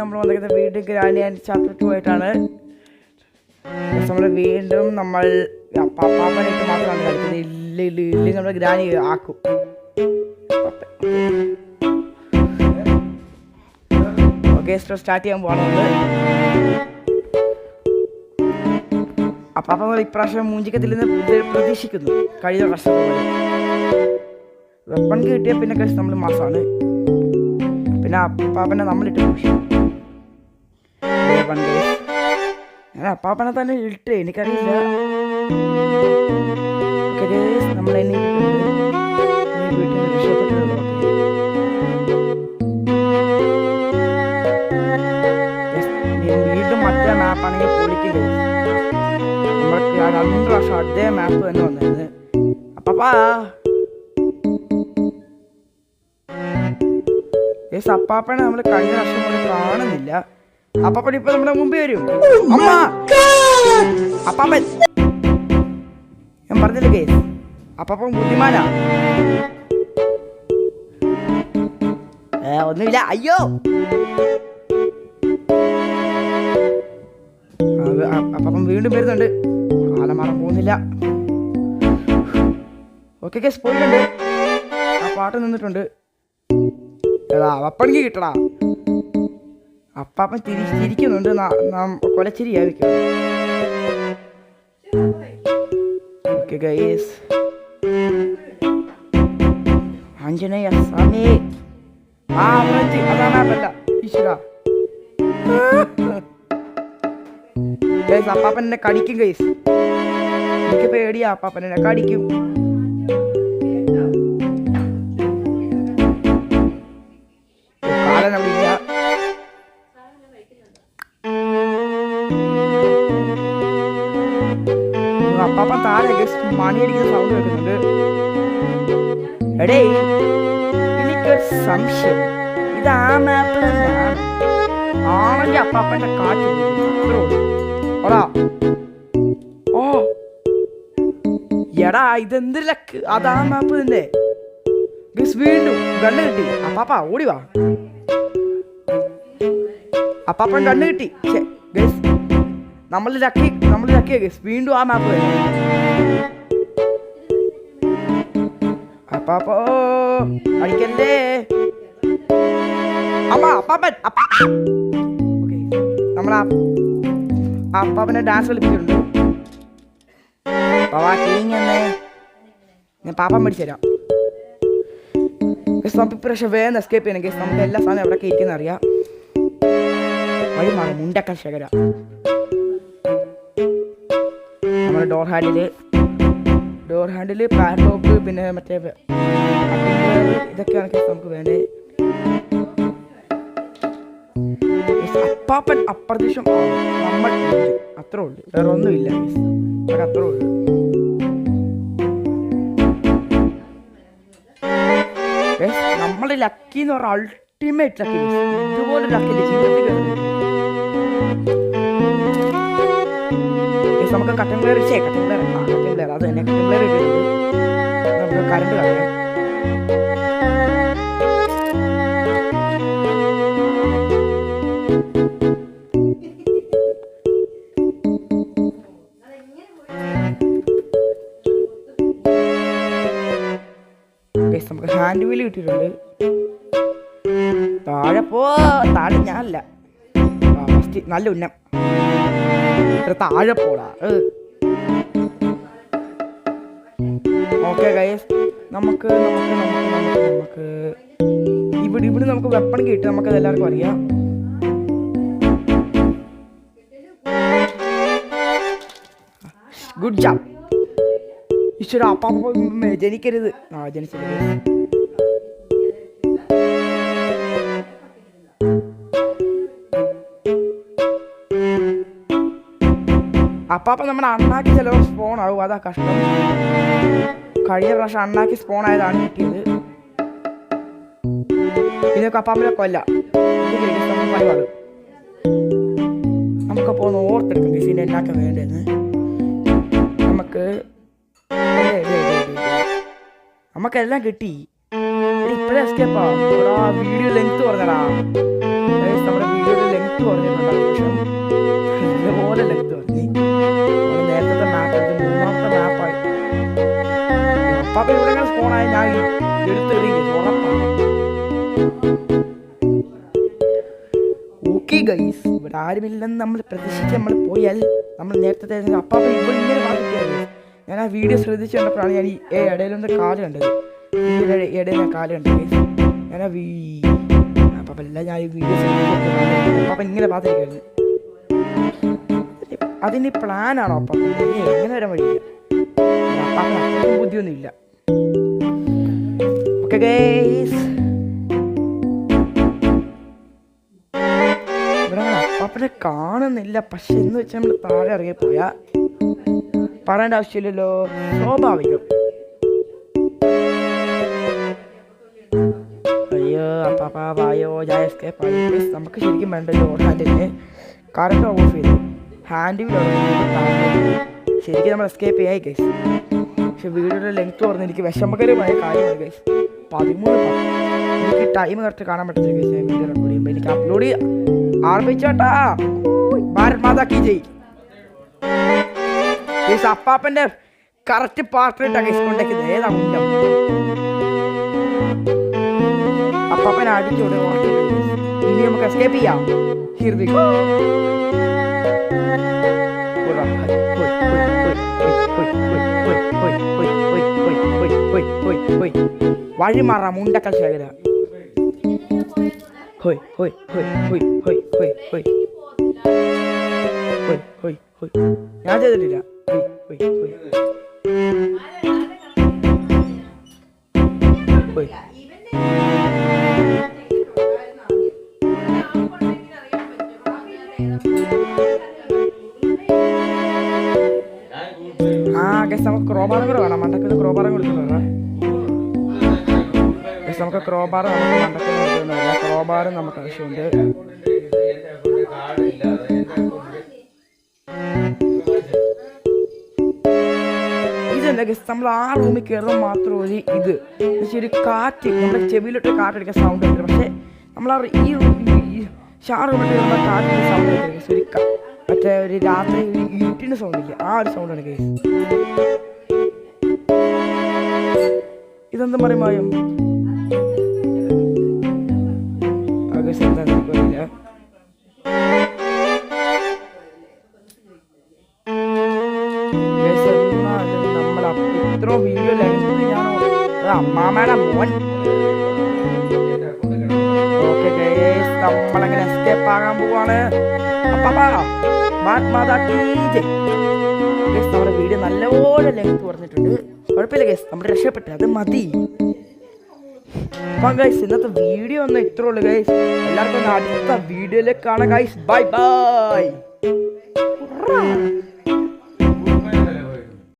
നമ്മൾ വന്നിരിക്കുന്നത് വീണ്ടും ഗ്രാനി ആൻഡ് ചാപ്റ്റർ ടു ആയിട്ടാണ് നമ്മൾ വീണ്ടും നമ്മൾ പാപ്പാപ്പനായിട്ട് മാത്രമാണ് കളിക്കുന്നത്. ഇല്ല ഇല്ല ഇല്ലെങ്കിൽ നമ്മൾ ഗ്രാനി ആക്കും. ഓക്കെ സ്റ്റാർട്ട് ചെയ്യാൻ പോകണമെന്ന് അപ്പാപ്പ ഇപ്രാവശ്യം മൂഞ്ചിക്കത്തിൽ നിന്ന് പ്രതീക്ഷിക്കുന്നു. കഴിഞ്ഞ പോലെ വെപ്പൺ കിട്ടിയ പിന്നെ കഴിച്ച് നമ്മൾ മാസമാണ് പിന്നെ അപ്പാപ്പനെ നമ്മളിട്ട് പൂശി. Case. ഞാൻ അപ്പാപ്പനെ തന്നെ ഇട്ട് എനിക്കറിയില്ല. ഇനി വീണ്ടും മറ്റേ മാപ്പാണെങ്കിൽ പൊളിക്കും. നമ്മൾക്ക് രണ്ട് അതേ മാപ്പ് തന്നെ വന്നത് അപ്പാ യെസ് അപ്പാപ്പനെ നമ്മൾ കഴിഞ്ഞ വർഷം കൂടി കാണുന്നില്ല. അപ്പാപ്പൻ ഇപ്പൊ നമ്മുടെ മുമ്പിൽ വരും. അമ്മ. അപ്പാപ്പൻ. ഞാൻ പറഞ്ഞില്ല കേസ് അപ്പാപ്പൻ ബുദ്ധിമാനാ. ഒന്നുമില്ല. അയ്യോ. അപ്പം വീണ്ടും വരുന്നുണ്ട്. കാലം മാറാൻ പോകുന്നില്ല. ഓക്കെ കേസ് പോയിട്ടുണ്ട്. ആ പാട്ട് നിന്നിട്ടുണ്ട്. എടാ അപ്പണിക്ക് കിട്ടടാ. അപ്പാപ്പൻ തിരി ചിരിക്കുന്നുണ്ട്. നാ- കൊലച്ചിരിയായിരിക്കും ഓക്കെ ഗൈസ് ആഞ്ജനേയ സ്വാമി. ആ അമ്മച്ചി. അതാ മാപ്പല്ല ഈശ്വര. ഗൈസ് അപ്പാപ്പൻ എന്നെ കടിക്കും ഗൈസ് എനിക്ക് പേടിയാ. അപ്പാപ്പൻ എന്നെ കടിക്കും. ഉം, അപ്പാപ്പൻ താഴെ മണിയടിക്കുന്ന സൗണ്ട് കേൾക്കുന്നുണ്ട്. എടേ എനിക്കൊരു സംശയം. ഇത് ആ തന്നെയാണ് ആണെങ്കിൽ അപ്പാപ്പന്റെ കാറ്റ്. ഓടാ ഓ. എടാ ഇതെന്ത് ലക്ക്? അതാ മാപ്പ് തന്നെ. വീണ്ടും ഗണ്ണ് കിട്ടി. അപ്പാപ്പ ഓടി വാ. അപ്പാപ്പൻ കണ്ണ് കിട്ടി. നമ്മൾ ലക്കി നമ്മൾ ചക്കിയ വീണ്ടും ആ മാപ്പ് അപ്പാപ്പോ അടിക്കല്ലേ അപ്പാപ്പൻ അപ്പാ. ഓക്കെ നമ്മൾ അപ്പാപ്പനെ ഡാൻസ് കളിപ്പിച്ചിട്ടുണ്ട്. പാപ്പാ കിങ് എന്നേ ഞാൻ പാപ്പൻ പഠിച്ചുതരാം ഗസ് ഇപ്രാവശ്യം വേഗം എസ്കേപ്പ് ചെയ്യണം. ഗസ് നമുക്ക് എല്ലാ സാധനം എവിടെയൊക്കെ ഇരിക്കുന്ന അറിയാം. വഴി മാറി Mundakkal Shekhara. Door handle door handle padlock പിന്നെ മറ്റേ ഇതൊക്കെയാണ് നമുക്ക് വേണ്ടത്. അപ്പാപ്പൻ അപ്രതീക്ഷം നമ്മൾ. അത്രേ ഉള്ളൂ. വേറെ ഒന്നുമില്ല. അതൊക്കെ അത്രേ ഉള്ളൂ. നമ്മുടെ ലക്കി എന്ന് പറഞ്ഞാൽ അൾട്ടിമേറ്റ് ലക്കി ഇതുപോലെ ലക്കി ജീവിതത്തിൽ നമുക്ക് കട്ടൻ പ്ലെയർ ചേ കട്ടൻ പ്ലെയർ ആ കട്ടൻ പ്ലെയർ അത് തന്നെ കട്ടൻ പ്ലെയർ ഇട്ടിട്ടുണ്ട് നമുക്ക് കറണ്ട് കളയാം നമുക്ക് ഹാൻഡ് വീൽ കിട്ടിയിട്ടുണ്ട്. താഴെ പോ താഴെ ഞാനല്ല. First നല്ല ഉന്നം. താഴെ പോടാ. ഓക്കെ ഗൈസ് നമുക്ക് നമുക്ക് നമുക്ക് നമുക്ക് നമുക്ക്. ഇവിടെ ഇവിടെ നമുക്ക് വെപ്പൺ കിട്ടും നമുക്ക് എല്ലാവർക്കും അറിയാം. ഗുഡ് ജാബ് ഈശ്വര അപ്പാപ്പ ജനിക്കരുത്. ആ ജനിച്ചത് അപ്പാപ്പ നമ്മുടെ അണ്ണാക്കി ചിലപ്പോൾ സ്പോൺ ആവും. അതാ കഷ്ടം. കഴിഞ്ഞ പ്രാവശ്യം അണ്ണാക്കി സ്പോൺ ആയതാണ് കിട്ടിയത്. ഇതൊക്കെ അപ്പാപ്പനെ കൊല്ല. നമുക്ക് നമുക്കപ്പോൾ ഒന്ന് ഓർത്തെടുക്കും ഗസിന്റെ എന്നാക്ക വേണ്ടതെന്ന്. നമുക്ക്. നമുക്കെല്ലാം കിട്ടി. ഇപ്പോഴേ എസ്കേപ്പാ വീഡിയോ ഉറപ്പാണ്. ഓക്കെ ഗൈസ് ഇവിടെ ആരുമില്ലെന്ന് നമ്മൾ പ്രതീക്ഷിച്ച് നമ്മൾ പോയാൽ നമ്മൾ നേരത്തെ അപ്പാപ്പ ഇവിടെ ഇങ്ങനെ മാറ്റിയാണ് ഞാൻ ആ വീഡിയോ ശ്രദ്ധിച്ച് കണ്ടപ്പോഴാണ് ഞാൻ ഈ ഇടയിലൊന്ന് കാൽ കണ്ടത്. ഇടയിൽ ഞാൻ കാൽ കണ്ടത് ഞാൻ ആ വീ അപ്പം എല്ലാം ഞാൻ ഈ വീഡിയോ ശ്രദ്ധിച്ചു അപ്പം ഇങ്ങനെ പാത്തിരിക്കുന്നു അതിന് പ്ലാനാണോ അപ്പം എങ്ങനെ വരാൻ വഴിയില്ല ബുദ്ധിയൊന്നുമില്ല. ഗൈസ് ഇവിടെ അപ്പാപ്പനെ കാണുന്നില്ല. പക്ഷെ എന്ന് വെച്ചാൽ നമ്മൾ താഴെ ഇറങ്ങി പോയാ പറയേണ്ട ആവശ്യമില്ലല്ലോ. സ്വാഭാവികം. അയ്യോ അപ്പാപ്പ വായോ ഞാൻ എസ്കേപ്പ് നമുക്ക് ശരിക്കും വേണ്ടല്ലോ ഹാൻഡിലിന് കറണ്ട് ഓഫ് ചെയ്തു. ഹാൻഡിൽ ശരിക്കും നമ്മൾ എസ്കേപ്പ് ചെയ്യായി ഗൈസ് പക്ഷെ വീഡിയോയുടെ ലെങ്ത് പറഞ്ഞ് എനിക്ക് വിഷമകരമായ കാര്യമാണ് ഗൈസ് പതിമൂന്ന്. എനിക്ക് ടൈം കറക്റ്റ് കാണാൻ പറ്റത്തില്ല വീഡിയോ റെക്കോർഡ് എനിക്ക് അപ്ലോഡ് ആർമിച്ചോട്ടാ ഭാരത് മാതാ കി ജയ്. കറക്റ്റ് പാർട്ടിലിട്ടാ ഗൈസ് കൊണ്ടേക്കുന്നത്. ഏതാ മുന്നേ അപ്പാപ്പനെ അടിച്ചോടെ ഇനി നമുക്ക് എസ്കേപ്പ് ചെയ്യാം. ഹിയർ വി ഗോ വഴി മാറാം മുണ്ടക്കൽ ശേഖര ഹോയ് ഹോയ് ഹോയ് ഹോയ് ഹോയ് ഹോയ്. ഹോയ് ഹോയ് ഹോയ്. ഞാൻ ചെയ്തിട്ടില്ല. ഹോയ് ഹോയ് ഹോയ്. ആ ഗസ് നമുക്ക് ക്രോബാറും കൂടെ വേണം. മണ്ടക്കത് ക്രോബാറും കൊടുക്കുന്നുണ്ടോ ഗസ് നമുക്ക് ക്രോബാർ നമുക്ക് മണ്ടക്കത് ക്രോ ബാർ നമുക്ക് ആവശ്യമുണ്ട്. നമ്മൾ ആ റൂമിൽ കയറുമ്പോൾ മാത്രം ഒരു ഇത്. ഒരു കാറ്റ് നമ്മുടെ ചെവിയിലോട്ട് കാറ്റടിക്കാൻ സൗണ്ട് വരുന്നത് പക്ഷേ നമ്മൾ ആ ഈ റൂം ഷാ റൂമിൽ കയറുമ്പോൾ കാറ്റിന്റെ സൗണ്ട് വരും ഒരു മറ്റേ ഒരു രാത്രി ഒരു ഇരുട്ടിന്റെ സൗണ്ട് ഇല്ല? ആ ഒരു സൗണ്ടാണ് ഗസ് ഇതെന്താ പറയുമായും നമ്മൾ ഇത്ര വീഡിയോ ലെങ്ത് ഞാൻ അത് അമ്മാമ്മയുടെ മോൻ. ഓക്കെ നമ്മളങ്ങനെ എസ്കേപ്പ് ആകാൻ പോവാണ്. നമ്മുടെ വീഡിയോ നല്ലപോലെ ലെങ്ത് കുറഞ്ഞിട്ടുണ്ട്. കുഴപ്പമില്ല ഗൈസ് നമ്മൾ രക്ഷപ്പെട്ടു അത് മതി. അപ്പം ഗൈസ് ഇന്നത്തെ വീഡിയോ ഒന്നും ഇത്രേ ഉള്ളൂ ഗൈസ് എല്ലാവർക്കും അടുത്ത വീഡിയോയിലേക്ക് കാണാം ഗൈസ് ബൈ ബൈ